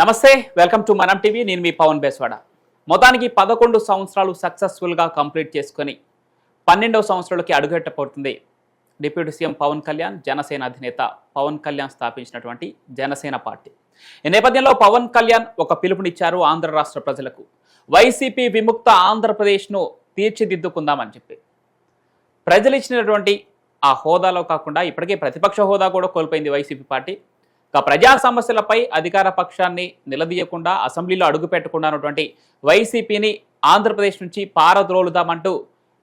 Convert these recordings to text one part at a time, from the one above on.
నమస్తే welcome to మనం TV. నేను మీ పవన్ బేస్వాడ. మొత్తానికి పదకొండు సంవత్సరాలు సక్సెస్ఫుల్గా కంప్లీట్ చేసుకొని పన్నెండవ సంవత్సరాలకి అడుగెట్టబోతుంది డిప్యూటీ సీఎం పవన్ కళ్యాణ్ జనసేన అధినేత పవన్ కళ్యాణ్ స్థాపించినటువంటి జనసేన పార్టీ. ఈ నేపథ్యంలో పవన్ కళ్యాణ్ ఒక పిలుపునిచ్చారు ఆంధ్ర రాష్ట్ర ప్రజలకు. వైసీపీ విముక్త ఆంధ్రప్రదేశ్ను తీర్చిదిద్దుకుందామని చెప్పి. ప్రజలు ఇచ్చినటువంటి ఆ హోదాలో కాకుండా ఇప్పటికే ప్రతిపక్ష హోదా కూడా కోల్పోయింది వైసీపీ పార్టీ. ఇక ప్రజా సమస్యలపై అధికార పక్షాన్ని నిలదీయకుండా అసెంబ్లీలో అడుగు పెట్టకుండా ఉన్నటువంటి వైసీపీని ఆంధ్రప్రదేశ్ నుంచి పారద్రోలుదామంటూ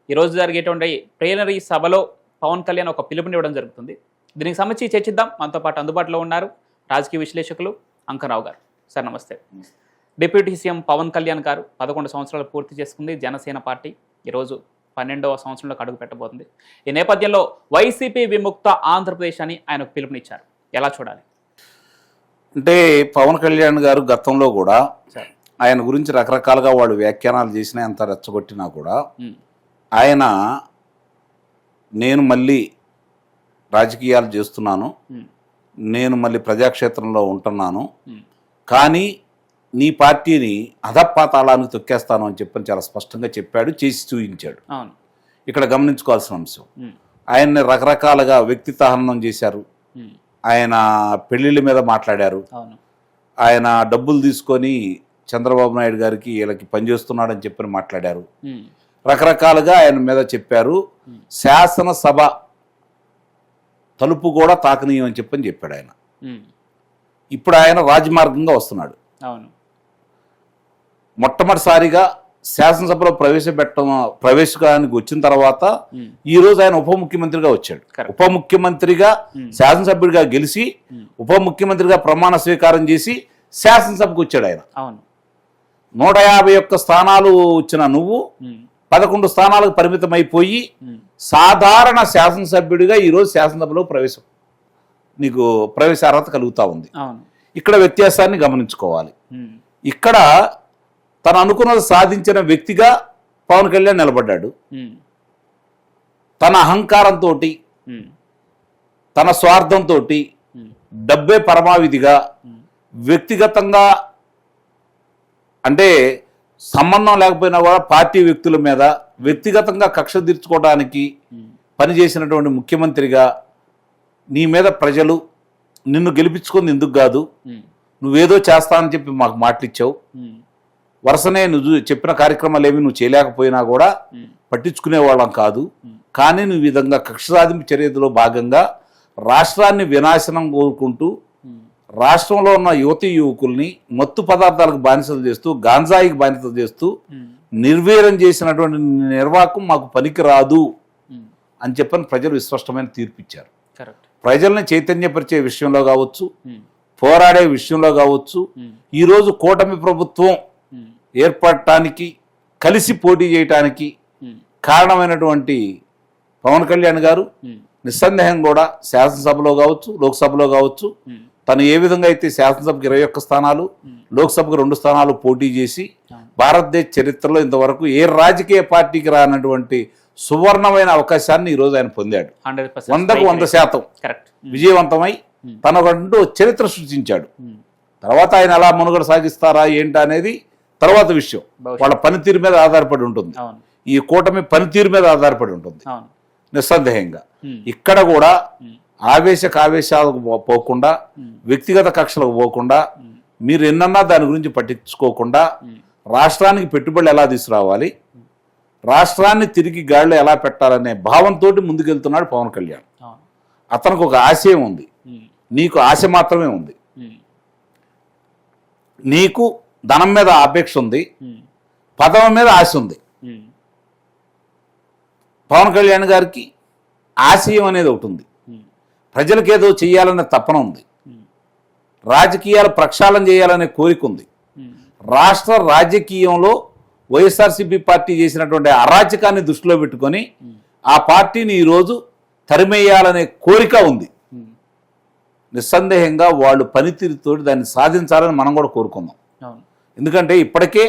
ఈరోజు జరిగేటువంటి ప్లేనరీ సభలో పవన్ కళ్యాణ్ ఒక పిలుపునివ్వడం జరుగుతుంది. దీనికి సంబంధించి చర్చిద్దాం. మనతో పాటు అందుబాటులో ఉన్నారు రాజకీయ విశ్లేషకులు అంకరావు గారు. సార్ నమస్తే. డిప్యూటీ సీఎం పవన్ కళ్యాణ్ గారు పదకొండు సంవత్సరాలు పూర్తి చేసుకుంది. జనసేన పార్టీ ఈరోజు పన్నెండవ సంవత్సరంలోకి అడుగు పెట్టబోతుంది. ఈ నేపథ్యంలో వైసీపీ విముక్త ఆంధ్రప్రదేశ్ అని ఆయనకు పిలుపునిచ్చారు. ఎలా చూడాలి? అంటే పవన్ కళ్యాణ్ గారు గతంలో కూడా ఆయన గురించి రకరకాలుగా వాళ్ళు వ్యాఖ్యానాలు చేసినా ఎంత రెచ్చగొట్టినా కూడా ఆయన నేను మళ్ళీ రాజకీయాలు చేస్తున్నాను నేను మళ్ళీ ప్రజాక్షేత్రంలో ఉంటున్నాను కానీ నీ పార్టీని అధపాతాళానికి తొక్కేస్తాను అని చెప్పని చాలా స్పష్టంగా చెప్పాడు చేసి చూపించాడు. ఇక్కడ గమనించుకోవాల్సిన అంశం. ఆయన్ని రకరకాలుగా వ్యక్తిత్వహనం చేశారు. ఆయన పెళ్ళిళ్ళ మీద మాట్లాడారు. ఆయన డబ్బులు తీసుకొని చంద్రబాబు నాయుడు గారికి వీళ్ళకి పనిచేస్తున్నాడని చెప్పని మాట్లాడారు. రకరకాలుగా ఆయన మీద చెప్పారు. శాసనసభ తలుపు కూడా తాకనీయమని చెప్పని చెప్పాడు ఆయన. ఇప్పుడు ఆయన రాజమార్గంగా వస్తున్నాడు. మొట్టమొదటిసారిగా శాసనసభలో ప్రవేశపెట్టడం ప్రవేశకానికి వచ్చిన తర్వాత ఈ రోజు ఆయన ఉప ముఖ్యమంత్రిగా వచ్చాడు. ఉప ముఖ్యమంత్రిగా. శాసనసభ్యుడిగా గెలిచి. ఉప ముఖ్యమంత్రిగా ప్రమాణ స్వీకారం చేసి శాసనసభకు వచ్చాడు ఆయన. నూట యాభై ఒక్క స్థానాలు వచ్చిన నువ్వు పదకొండు స్థానాలకు పరిమితమైపోయి సాధారణ శాసనసభ్యుడిగా ఈరోజు శాసనసభలో ప్రవేశం. నీకు ప్రవేశ అర్హత కలుగుతా ఉంది. ఇక్కడ వ్యత్యాసాన్ని గమనించుకోవాలి. ఇక్కడ తను అనుకున్నది సాధించిన వ్యక్తిగా పవన్ కళ్యాణ్ నిలబడ్డాడు. తన అహంకారంతో తన స్వార్థంతో డబ్బే పరమావిధిగా వ్యక్తిగతంగా అంటే సంబంధం లేకపోయినా కూడా పార్టీ వ్యక్తుల మీద వ్యక్తిగతంగా కక్ష తీర్చుకోవడానికి పనిచేసినటువంటి ముఖ్యమంత్రిగా నీ మీద ప్రజలు నిన్ను గెలిపించుకుంది ఎందుకు కాదు? నువ్వేదో చేస్తానని చెప్పి మాకు మాటలు ఇచ్చావు ఉమ్, వరుసనే నువ్వు చెప్పిన కార్యక్రమాలు ఏమి నువ్వు చేయలేకపోయినా కూడా పట్టించుకునే వాళ్ళం కాదు. కానీ నువ్వు ఈ విధంగా కక్ష సాధింపు చర్యలో భాగంగా రాష్ట్రాన్ని వినాశనం కోరుకుంటూ రాష్ట్రంలో ఉన్న యువతి యువకుల్ని మత్తు పదార్థాలకు బానిసలు చేస్తూ గాంజాయికి బానిసలు చేస్తూ నిర్వీర్యం చేసినటువంటి నిర్వాహకం మాకు పనికిరాదు ఉమ్, అని చెప్పని ప్రజలు విస్పష్టమైన తీర్పు ఇచ్చారు కరెక్ట్. ప్రజల్ని చైతన్యపరిచే విషయంలో కావచ్చు పోరాడే విషయంలో కావచ్చు ఈరోజు కూటమి ప్రభుత్వం ఏర్పడటానికి కలిసి పోటీ చేయటానికి కారణమైనటువంటి పవన్ కళ్యాణ్ గారు నిస్సందేహం కూడా శాసనసభలో కావచ్చు లోక్సభలో కావచ్చు తను ఏ విధంగా అయితే శాసనసభకు ఇరవై ఒక్క స్థానాలు లోక్సభకు రెండు స్థానాలు పోటీ చేసి. భారతదేశ చరిత్రలో ఇంతవరకు ఏ రాజకీయ పార్టీకి రానటువంటి సువర్ణమైన అవకాశాన్ని ఈరోజు ఆయన పొందాడు. 100% వందకు వంద. శాతం. విజయవంతమై తనకంటూ చరిత్ర సృష్టించాడు. తర్వాత ఆయన ఎలా మనుగడ సాగిస్తారా ఏంటి అనేది తర్వాత విషయం. వాళ్ళ పనితీరు మీద ఆధారపడి ఉంటుంది. ఈ కూటమి పనితీరు మీద ఆధారపడి ఉంటుంది. నిస్సందేహంగా. ఇక్కడ కూడా ఆవేశాలకు పో- పోకుండా వ్యక్తిగత కక్షలకు పోకుండా మీరు ఎన్నన్నా దాని గురించి పట్టించుకోకుండా రాష్ట్రానికి పెట్టుబడులు ఎలా తీసుకురావాలి రాష్ట్రాన్ని తిరిగి గాడిలో ఎలా పెట్టాలనే భావంతో ముందుకెళ్తున్నాడు పవన్ కళ్యాణ్. అతనికి ఒక ఆశయం ఉంది. నీకు ఆశ మాత్రమే ఉంది. నీకు ధనం మీద ఆపేక్ష ఉంది. పదవి మీద ఆశ ఉంది. పవన్ కళ్యాణ్ గారికి ఆశయం అనేది ఒకటి ఉంది. ప్రజలకు ఏదో చేయాలనే తపన ఉంది. రాజకీయాలు ప్రక్షాళన చేయాలనే కోరిక ఉంది. రాష్ట్ర రాజకీయంలో వైఎస్ఆర్సీపీ పార్టీ చేసినటువంటి అరాచకాన్ని దృష్టిలో పెట్టుకొని ఆ పార్టీని ఈరోజు తరిమేయాలనే కోరిక ఉంది. నిస్సందేహంగా వాళ్ళు పనితీరుతోటి దాన్ని సాధించాలని మనం కూడా కోరుకుందాం. ఎందుకంటే ఇప్పటికే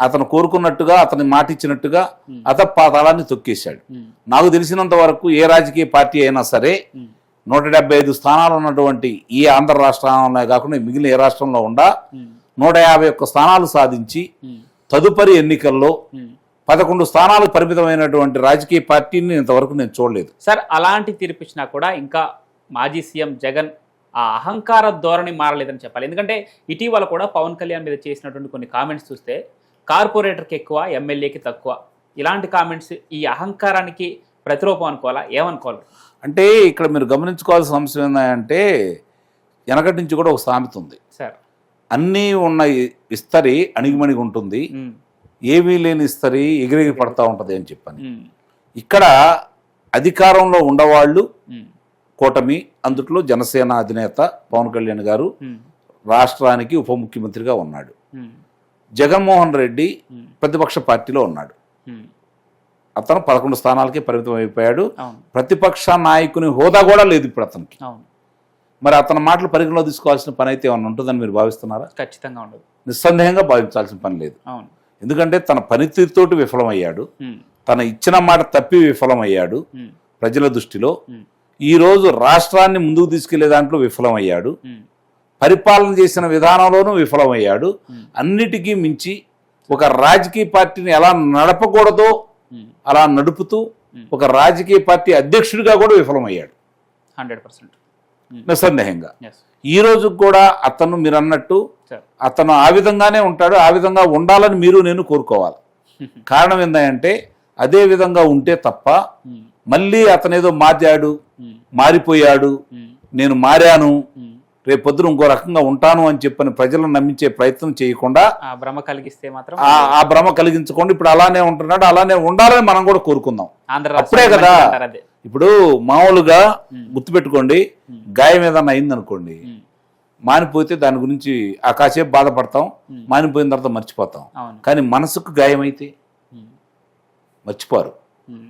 అతను కోరుకున్నట్టుగా అతని మాట ఇచ్చినట్టుగా Hmm. అత పాతాళాన్ని తొక్కేశాడు. నాకు తెలిసినంత వరకు ఏ రాజకీయ పార్టీ అయినా సరే నూట డెబ్బై ఐదు స్థానాలు ఉన్నటువంటి ఈ ఆంధ్ర రాష్ట్రంలో కాకుండా మిగిలిన ఏ రాష్ట్రంలో ఉండా నూట యాభై ఒక్క స్థానాలు సాధించి తదుపరి ఎన్నికల్లో. పదకొండు స్థానాలకు పరిమితమైనటువంటి రాజకీయ పార్టీని ఇంతవరకు నేను చూడలేదు. సార్ అలాంటి తీర్పు ఇచ్చినా కూడా ఇంకా మాజీ సీఎం జగన్ ఆ అహంకార ధోరణి మారలేదని చెప్పాలి. ఎందుకంటే ఇటీవల కూడా పవన్ కళ్యాణ్ మీద చేసినటువంటి కొన్ని కామెంట్స్ చూస్తే కార్పొరేటర్కి ఎక్కువ ఎమ్మెల్యేకి తక్కువ. ఇలాంటి కామెంట్స్ ఈ అహంకారానికి ప్రతిరూపం అనుకోవాలా? ఏమనుకోవాలి? అంటే ఇక్కడ మీరు గమనించుకోవాల్సిన అంశం ఏంటంటే వెనకటి నుంచి కూడా ఒక సామెత ఉంది. సార్. అన్నీ ఉన్న ఇస్తరి అణిగిమణిగి ఉంటుంది. ఏమీ లేని ఇస్తరి ఎగిరెగిరి పడతా ఉంటుంది అని చెప్పని. ఇక్కడ అధికారంలో ఉండవాళ్ళు కూటమి అందుట్లో జనసేన అధినేత పవన్ కళ్యాణ్ గారు రాష్ట్రానికి ఉప ముఖ్యమంత్రిగా ఉన్నాడు. జగన్మోహన్ రెడ్డి ప్రతిపక్ష పార్టీలో ఉన్నాడు. అతను పదకొండు స్థానాలకి పరిమితం అయిపోయాడు. ప్రతిపక్ష నాయకుని హోదా కూడా లేదు ఇప్పుడు అతనికి. మరి అతని మాటలు పరిగణలో తీసుకోవాల్సిన పని అయితే ఏమన్నా ఉంటుందని మీరు భావిస్తున్నారా? ఖచ్చితంగా ఉండదు. నిస్సందేహంగా భావించాల్సిన పని లేదు. ఎందుకంటే తన పనితీరుతోటి విఫలమయ్యాడు. తన ఇచ్చిన మాట తప్పి విఫలమయ్యాడు. ప్రజల దృష్టిలో ఉమ్, ఈ రోజు రాష్ట్రాన్ని ముందుకు తీసుకెళ్ళే దాంట్లో విఫలమయ్యాడు. పరిపాలన చేసిన విధానంలోనూ విఫలమయ్యాడు. అన్నిటికీ మించి ఒక రాజకీయ పార్టీని ఎలా నడపకూడదో అలా నడుపుతూ. ఒక రాజకీయ పార్టీ అధ్యక్షుడిగా కూడా విఫలమయ్యాడు. Hundred percent. నిస్సందేహంగా. ఈ రోజు కూడా అతను మీరు అన్నట్టు అతను ఆ విధంగానే ఉంటాడు ఆ విధంగా ఉండాలని మీరు నేను కోరుకోవాలి. కారణం ఏంటంటే అదే విధంగా ఉంటే తప్ప మళ్ళీ అతను ఏదో మార్చాడు మారిపోయాడు నేను మారాను. రేపు పొద్దున ఇంకో రకంగా ఉంటాను అని చెప్పని ప్రజలను నమ్మించే ప్రయత్నం చేయకుండా ఆ భ్రమ కలిగిస్తే మాత్రం ఆ భ్రమ కలిగించకుండా ఇప్పుడు అలానే ఉంటున్నాడు అలానే ఉండాలని మనం కూడా కోరుకుందాం అప్పుడే కదా. ఇప్పుడు మామూలుగా. గుర్తుపెట్టుకోండి. గాయం ఏదన్నా అయిందనుకోండి మానిపోతే దాని గురించి ఆ కాసేపు బాధపడతాం. మానిపోయిన తర్వాత మర్చిపోతాం కానీ మనసుకు గాయమైతే మర్చిపోరు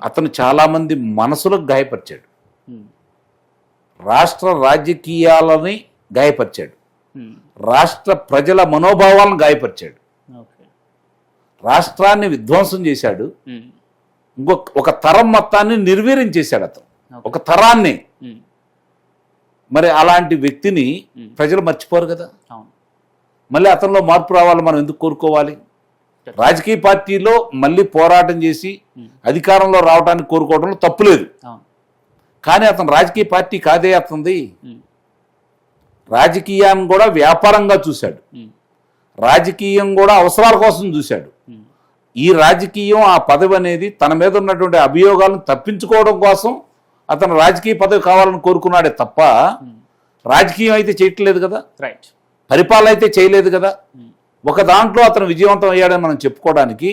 అతను చాలా మంది మనసులకు గాయపరిచాడు. రాష్ట్ర రాజకీయాలని గాయపరిచాడు. రాష్ట్ర ప్రజల మనోభావాలను గాయపరిచాడు. రాష్ట్రాన్ని విధ్వంసం చేశాడు. ఇంకొక ఒక తరం మొత్తాన్ని నిర్వీర్యం చేశాడు అతను. ఒక తరాన్ని. మరి అలాంటి వ్యక్తిని. ప్రజలు మర్చిపోరు కదా? మళ్ళీ అతనిలో మార్పు రావాలి మనం ఎందుకు కోరుకోవాలి? రాజకీయ పార్టీలో మళ్ళీ పోరాటం చేసి అధికారంలో రావడానికి కోరుకోవడంలో తప్పులేదు కానీ అతను రాజకీయ పార్టీ కాదే అతనిది. రాజకీయాన్ని కూడా వ్యాపారంగా చూశాడు. రాజకీయం కూడా అవసరాల కోసం చూశాడు. ఈ రాజకీయం ఆ పదవి అనేది తన మీద ఉన్నటువంటి అభియోగాలను తప్పించుకోవడం కోసం అతను రాజకీయ పదవి కావాలని కోరుకున్నాడే తప్ప రాజకీయం అయితే చేయట్లేదు కదా. రైట్ పరిపాలన అయితే చేయలేదు కదా. ఒక దాంట్లో అతను విజయవంతం అయ్యాడని మనం చెప్పుకోవడానికి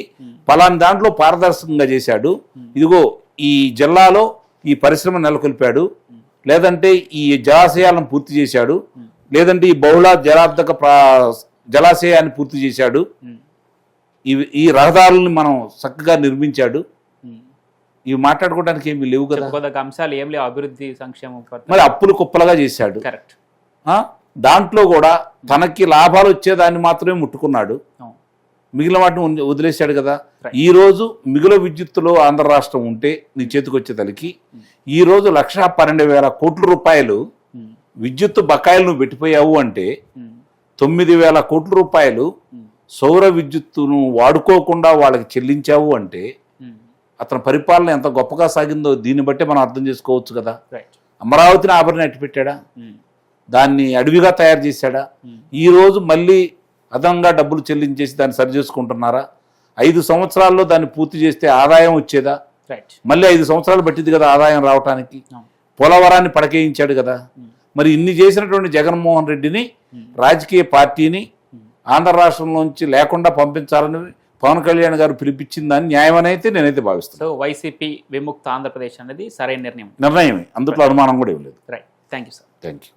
పలాని దాంట్లో పారదర్శకంగా చేశాడు. ఇదిగో ఈ జిల్లాలో ఈ పరిశ్రమ నెలకొల్పాడు. లేదంటే ఈ జలాశయాలను పూర్తి చేశాడు. లేదంటే ఈ బహుళ జలార్థక జలాశయాన్ని పూర్తి చేశాడు. ఇవి ఈ రహదారుల్ని మనం చక్కగా నిర్మించాడు. ఇవి మాట్లాడుకోవడానికి ఏమి లేవు కదా. అంశాలు ఏం లేవు. అభివృద్ధి సంక్షేమం మరి అప్పులు కుప్పలుగా చేశాడు. కరెక్ట్? దాంట్లో కూడా తనకి లాభాలు వచ్చేదాన్ని మాత్రమే ముట్టుకున్నాడు. మిగిలిన వాటిని వదిలే- వదిలేశాడు కదా. Right. ఈ రోజు మిగుల విద్యుత్తులో ఆంధ్ర రాష్ట్రం ఉంటే నీ చేతికి వచ్చేతలకి ఈ రోజు లక్ష పన్నెండు వేల కోట్ల రూపాయలు ఉమ్, విద్యుత్ బకాయిలు నువ్వు పెట్టిపోయావు అంటే ఉమ్, తొమ్మిది వేల కోట్ల రూపాయలు సౌర విద్యుత్తును వాడుకోకుండా వాళ్ళకి చెల్లించావు అంటే అతని పరిపాలన ఎంత గొప్పగా సాగిందో దీన్ని బట్టే మనం అర్థం చేసుకోవచ్చు కదా. అమరావతిని ఆభరణ ఎట్టి పెట్టాడా దాన్ని అడవిగా తయారు చేశాడా? ఉమ్, ఈ రోజు మళ్ళీ అదనంగా డబ్బులు చెల్లించేసి దాన్ని సరి చేసుకుంటున్నారా? ఐదు సంవత్సరాల్లో దాన్ని పూర్తి చేస్తే ఆదాయం వచ్చేదా? మళ్ళీ ఐదు సంవత్సరాలు పట్టింది కదా ఆదాయం రావటానికి? పోలవరాన్ని పడకేయించాడు కదా. మరి ఇన్ని చేసినటువంటి జగన్మోహన్ రెడ్డిని రాజకీయ పార్టీని. ఆంధ్ర రాష్ట్రంలోంచి లేకుండా పంపించాలని పవన్ కళ్యాణ్ గారు పిలిపించిందని న్యాయం అని అయితే నేనైతే భావిస్తాను సో వైసీపీ విముక్త ఆంధ్రప్రదేశ్ అనేది సరైన నిర్ణయం. నిర్ణయమే. అందులో అనుమానం కూడా ఏం లేదు. Right thank you sir thank you